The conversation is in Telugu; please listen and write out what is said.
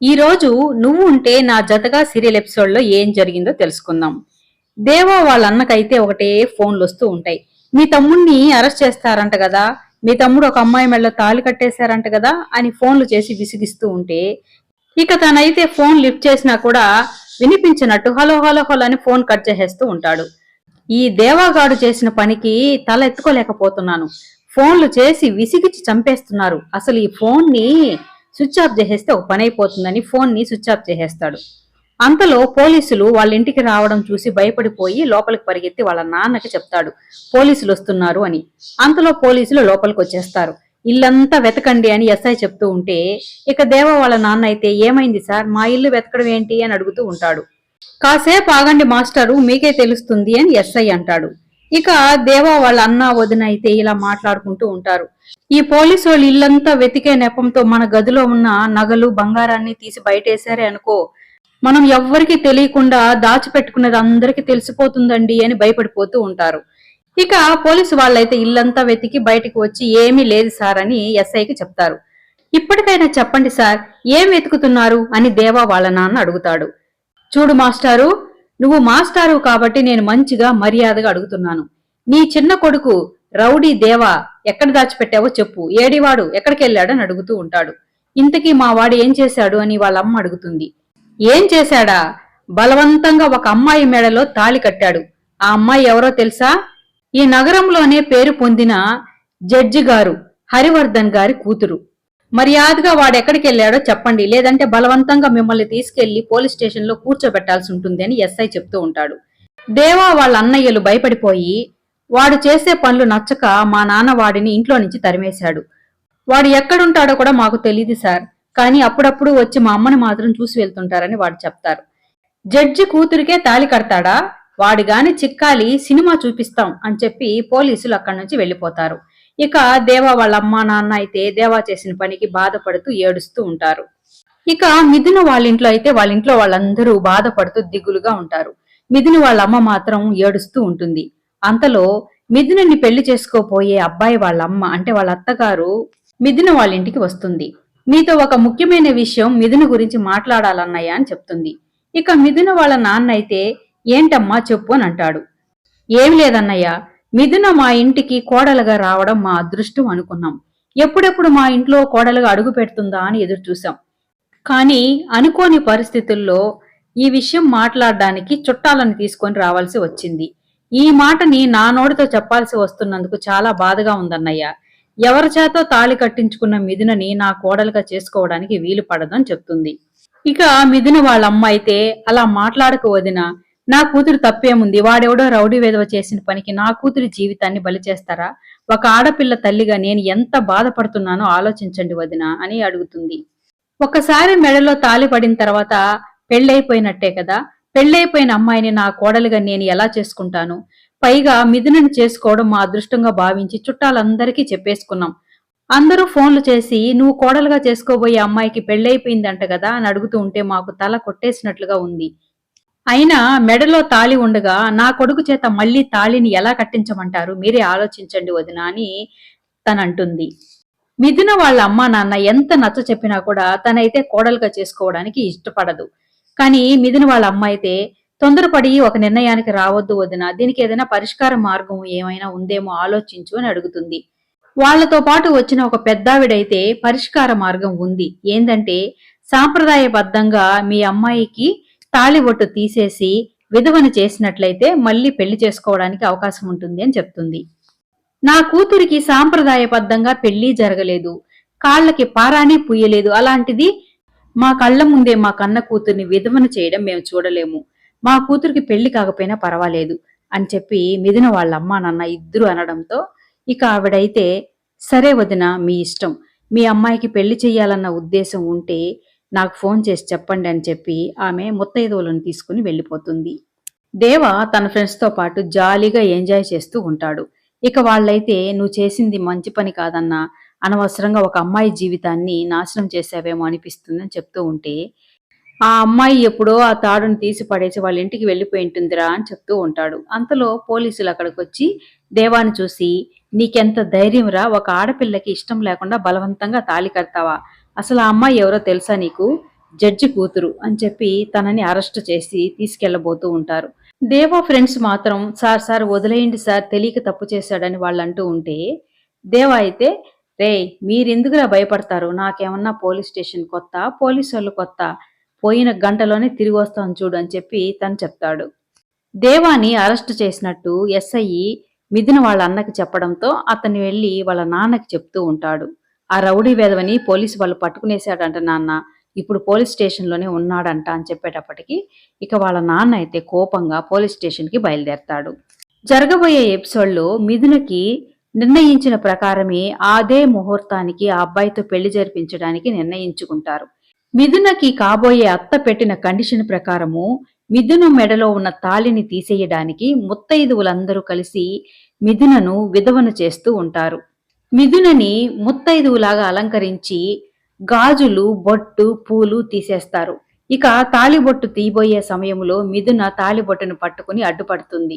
ఈ రోజు నువ్వు ఉంటే నా జతగా సీరియల్ ఎపిసోడ్లో ఏం జరిగిందో తెలుసుకుందాం. దేవా వాళ్ళ అన్నకైతే ఒకటే ఫోన్లు వస్తూ ఉంటాయి. మీ తమ్ముడిని అరెస్ట్ చేస్తారంట కదా మీ తమ్ముడు ఒక అమ్మాయి మెళ్ళ తాళి కట్టేశారంట కదా అని ఫోన్లు చేసి విసిగిస్తూ ఉంటే ఇక తనైతే ఫోన్ లిఫ్ట్ చేసినా కూడా వినిపించినట్టు హలో హలో హలో అని ఫోన్ కట్ చేసేస్తూ ఉంటాడు. ఈ దేవాగాడు చేసిన పనికి తల ఎత్తుకోలేకపోతున్నాను. ఫోన్లు చేసి విసిగిచ్చి చంపేస్తున్నారు. అసలు ఈ ఫోన్ని స్విచ్ ఆఫ్ చేసేస్తే ఒక పని అయిపోతుందని ఫోన్ని స్విచ్ ఆఫ్ చేసేస్తాడు. అంతలో పోలీసులు వాళ్ళ ఇంటికి రావడం చూసి భయపడిపోయి లోపలికి పరిగెత్తి వాళ్ళ నాన్నకి చెప్తాడు పోలీసులు వస్తున్నారు అని. అంతలో పోలీసులు లోపలికి వచ్చేస్తారు. ఇల్లంతా వెతకండి అని ఎస్ఐ చెప్తూ ఉంటే ఇక దేవ వాళ్ళ నాన్న అయితే ఏమైంది సార్? మా ఇల్లు వెతకడం ఏంటి? అని అడుగుతూ ఉంటాడు. కాసేపు ఆగండి మాస్టరు మీకే తెలుస్తుంది అని ఎస్ఐ అంటాడు. ఇక దేవా వాళ్ళ అన్న వదిన అయితే ఇలా మాట్లాడుకుంటూ ఉంటారు. ఈ పోలీసు వాళ్ళు ఇల్లంతా వెతికే నెపంతో మన గదిలో ఉన్న నగలు బంగారాన్ని తీసి బయటేశారే అనుకో మనం ఎవ్వరికి తెలియకుండా దాచిపెట్టుకున్నది అందరికి తెలిసిపోతుందండి అని భయపడిపోతూ ఉంటారు. ఇక పోలీసు వాళ్ళైతే ఇల్లంతా వెతికి బయటికి వచ్చి ఏమీ లేదు సార్ అని ఎస్ఐకి చెప్తారు. ఇప్పటికైనా చెప్పండి సార్ ఏం వెతుకుతున్నారు అని దేవా వాళ్ళ నాన్న అడుగుతాడు. చూడు మాస్టారు నువ్వు మాస్టారు కాబట్టి నేను మంచిగా మర్యాదగా అడుగుతున్నాను. నీ చిన్న కొడుకు రౌడీ దేవా ఎక్కడ దాచిపెట్టావో చెప్పు. ఏడివాడు ఎక్కడికెళ్ళాడని అడుగుతూ ఉంటాడు. ఇంతకీ మా వాడు ఏం చేశాడు అని వాళ్ళ అమ్మ అడుగుతుంది. ఏం చేశాడా? బలవంతంగా ఒక అమ్మాయి మెడలో తాళి కట్టాడు. ఆ అమ్మాయి ఎవరో తెలుసా? ఈ నగరంలోనే పేరు పొందిన జడ్జి గారు హరివర్ధన్ గారి కూతురు. మర్యాదగా వాడు ఎక్కడికి వెళ్ళాడో చెప్పండి. లేదంటే బలవంతంగా మిమ్మల్ని తీసుకెళ్ళి పోలీస్ స్టేషన్లో కూర్చోబెట్టాల్సి ఉంటుంది అని ఎస్ఐ చెప్తూ ఉంటాడు. దేవా వాళ్ళ అన్నయ్యలు భయపడిపోయి వాడు చేసే పనులు నచ్చక మా నాన్న వాడిని ఇంట్లో నుంచి తరిమేశాడు. వాడు ఎక్కడుంటాడో కూడా మాకు తెలియదు సార్. కానీ అప్పుడప్పుడు వచ్చి మా అమ్మని మాత్రం చూసి వెళ్తుంటారని వాడు చెప్తారు. జడ్జి కూతురికే తాలి కడతాడా? వాడు గాని చిక్కాలి సినిమా చూపిస్తాం అని చెప్పి పోలీసులు అక్కడి నుంచి వెళ్ళిపోతారు. ఇక దేవా వాళ్ళ అమ్మా నాన్న అయితే దేవా చేసిన పనికి బాధపడుతూ ఏడుస్తూ ఉంటారు. ఇక మిథున వాళ్ళ ఇంట్లో అయితే వాళ్ళ ఇంట్లో వాళ్ళందరూ బాధపడుతూ దిగులుగా ఉంటారు. మిథున వాళ్ళ అమ్మ మాత్రం ఏడుస్తూ ఉంటుంది. అంతలో మిథునని పెళ్ళి చేసుకోపోయే అబ్బాయి వాళ్ళ అమ్మ అంటే వాళ్ళ అత్తగారు మిథున వాళ్ళ ఇంటికి వస్తుంది. మీతో ఒక ముఖ్యమైన విషయం మిథున గురించి మాట్లాడాలన్నయ్య అని చెప్తుంది. ఇక మిథున వాళ్ళ నాన్న అయితే ఏంటమ్మా చెప్పు అని అంటాడు. ఏమి లేదన్నయ్య మిథున మా ఇంటికి కోడలుగా రావడం మా అదృష్టం అనుకున్నాం. ఎప్పుడెప్పుడు మా ఇంట్లో కోడలుగా అడుగు పెడుతుందా అని ఎదురు చూసాం కానీ అనుకోని పరిస్థితుల్లో ఈ విషయం మాట్లాడడానికి చుట్టాలను తీసుకొని రావాల్సి వచ్చింది. ఈ మాటని నా నోటితో చెప్పాల్సి వస్తున్నందుకు చాలా బాధగా ఉందన్నయ్య. ఎవరి చేతో తాళి కట్టించుకున్న మిథునని నా కోడలుగా చేసుకోవడానికి వీలు పడదని చెప్తుంది. ఇక మిథున వాళ్ళ అమ్మ అయితే అలా మాట్లాడక వదిన నా కూతురు తప్పేముంది? వాడెవడో రౌడీ వేదవ చేసిన పనికి నా కూతురి జీవితాన్ని బలి చేస్తారా? ఒక ఆడపిల్ల తల్లిగా నేను ఎంత బాధపడుతున్నానో ఆలోచించండి వదిన అని అడుగుతుంది. ఒకసారి మెడలో తాలి పడిన తర్వాత పెళ్ళైపోయినట్టే కదా? పెళ్ళైపోయిన అమ్మాయిని నా కోడలుగా నేను ఎలా చేసుకుంటాను? పైగా మిథునని చేసుకోవడం మా అదృష్టంగా భావించి చుట్టాలందరికీ చెప్పేసుకున్నాం. అందరూ ఫోన్లు చేసి నువ్వు కోడలుగా చేసుకోబోయే అమ్మాయికి పెళ్ళైపోయిందంట కదా? అని అడుగుతూ ఉంటే మాకు తల కొట్టేసినట్లుగా ఉంది. అయినా మెడలో తాళి ఉండగా నా కొడుకు చేత మళ్ళీ తాళిని ఎలా కట్టించమంటారు? మీరే ఆలోచించండి వదిన అని తనంటుంది. మిథున వాళ్ళ అమ్మా నాన్న ఎంత నచ్చ చెప్పినా కూడా తనైతే కోడలుగా చేసుకోవడానికి ఇష్టపడదు. కానీ మిథున వాళ్ళ అమ్మ అయితే తొందరపడి ఒక నిర్ణయానికి రావద్దు వదిన. దీనికి ఏదైనా పరిష్కార మార్గం ఏమైనా ఉందేమో ఆలోచించు అని అడుగుతుంది. వాళ్ళతో పాటు వచ్చిన ఒక పెద్దావిడైతే పరిష్కార మార్గం ఉంది. ఏంటంటే సాంప్రదాయబద్ధంగా మీ అమ్మాయికి తాళిబొట్టు తీసేసి విధవను చేసినట్లయితే మళ్ళీ పెళ్ళి చేసుకోవడానికి అవకాశం ఉంటుంది అని చెప్తుంది. నా కూతురికి సాంప్రదాయబద్ధంగా పెళ్ళి జరగలేదు. కాళ్ళకి పారాని పుయ్యలేదు అలాంటిది మా కళ్ళ ముందే మా కన్న కూతుర్ని విధవను చేయడం మేము చూడలేము. మా కూతురికి పెళ్ళి కాకపోయినా పర్వాలేదు అని చెప్పి మిథున వాళ్ళ అమ్మ నాన్న ఇద్దరు అనడంతో ఇక ఆవిడైతే సరే వదిన మీ ఇష్టం. మీ అమ్మాయికి పెళ్ళి చెయ్యాలన్న ఉద్దేశం ఉంటే నాకు ఫోన్ చేసి చెప్పండి అని చెప్పి ఆమె ముత్తైదువులను తీసుకుని వెళ్ళిపోతుంది. దేవ తన ఫ్రెండ్స్తో పాటు జాలీగా ఎంజాయ్ చేస్తూ ఉంటాడు. ఇక వాళ్ళైతే నువ్వు చేసింది మంచి పని కాదన్నా అనవసరంగా ఒక అమ్మాయి జీవితాన్ని నాశనం చేసావేమో అనిపిస్తుందని చెప్తూ ఉంటే ఆ అమ్మాయి ఎప్పుడో ఆ తాడును తీసి పడేసి వాళ్ళ ఇంటికి వెళ్ళిపోయి ఉంటుందిరా అని చెప్తూ ఉంటాడు. అంతలో పోలీసులు అక్కడికి వచ్చి దేవాన్ని చూసి నీకెంత ధైర్యంరా ఒక ఆడపిల్లకి ఇష్టం లేకుండా బలవంతంగా తాళి కడతావా? అసలు ఆ అమ్మాయి ఎవరో తెలుసా నీకు? జడ్జి కూతురు అని చెప్పి తనని అరెస్ట్ చేసి తీసుకెళ్ళబోతూ ఉంటారు. దేవా ఫ్రెండ్స్ మాత్రం సార్ సార్ వదిలేయండి సార్ తెలియక తప్పు చేశాడని వాళ్ళు అంటూ ఉంటే దేవా అయితే రే మీరెందుకులా భయపడతారు? నాకేమన్నా పోలీస్ స్టేషన్ కొత్త? పోలీసు వాళ్ళు కొత్త? పోయిన గంటలోనే తిరిగి వస్తాను చూడు అని చెప్పి తను చెప్తాడు. దేవాని అరెస్ట్ చేసినట్టు ఎస్ఐ మిథున వాళ్ళ అన్నకి చెప్పడంతో అతను వెళ్ళి వాళ్ళ నాన్నకి చెప్తూ ఉంటాడు. ఆ రౌడీ వేదవని పోలీసు వాళ్ళు పట్టుకునేశాడంట నాన్న. ఇప్పుడు పోలీస్ స్టేషన్లోనే ఉన్నాడంట అని చెప్పేటప్పటికి ఇక వాళ్ళ నాన్న అయితే కోపంగా పోలీస్ స్టేషన్కి బయలుదేరతాడు. జరగబోయే ఎపిసోడ్లో మిథునకి నిర్ణయించిన ప్రకారమే అదే ముహూర్తానికి ఆ అబ్బాయితో పెళ్ళి జరిపించడానికి నిర్ణయించుకుంటారు. మిథునకి కాబోయే అత్త పెట్టిన కండిషన్ ప్రకారము మిథున మెడలో ఉన్న తాళిని తీసేయడానికి ముత్తైదువులందరూ కలిసి మిథునను విధవను చేస్తూ ఉంటారు. మిథునని ముత్తైదువులాగా అలంకరించి గాజులు బొట్టు పూలు తీసేస్తారు. ఇక తాళిబొట్టు తీయబోయే సమయంలో మిథున తాలిబొట్టును పట్టుకుని అడ్డుపడుతుంది.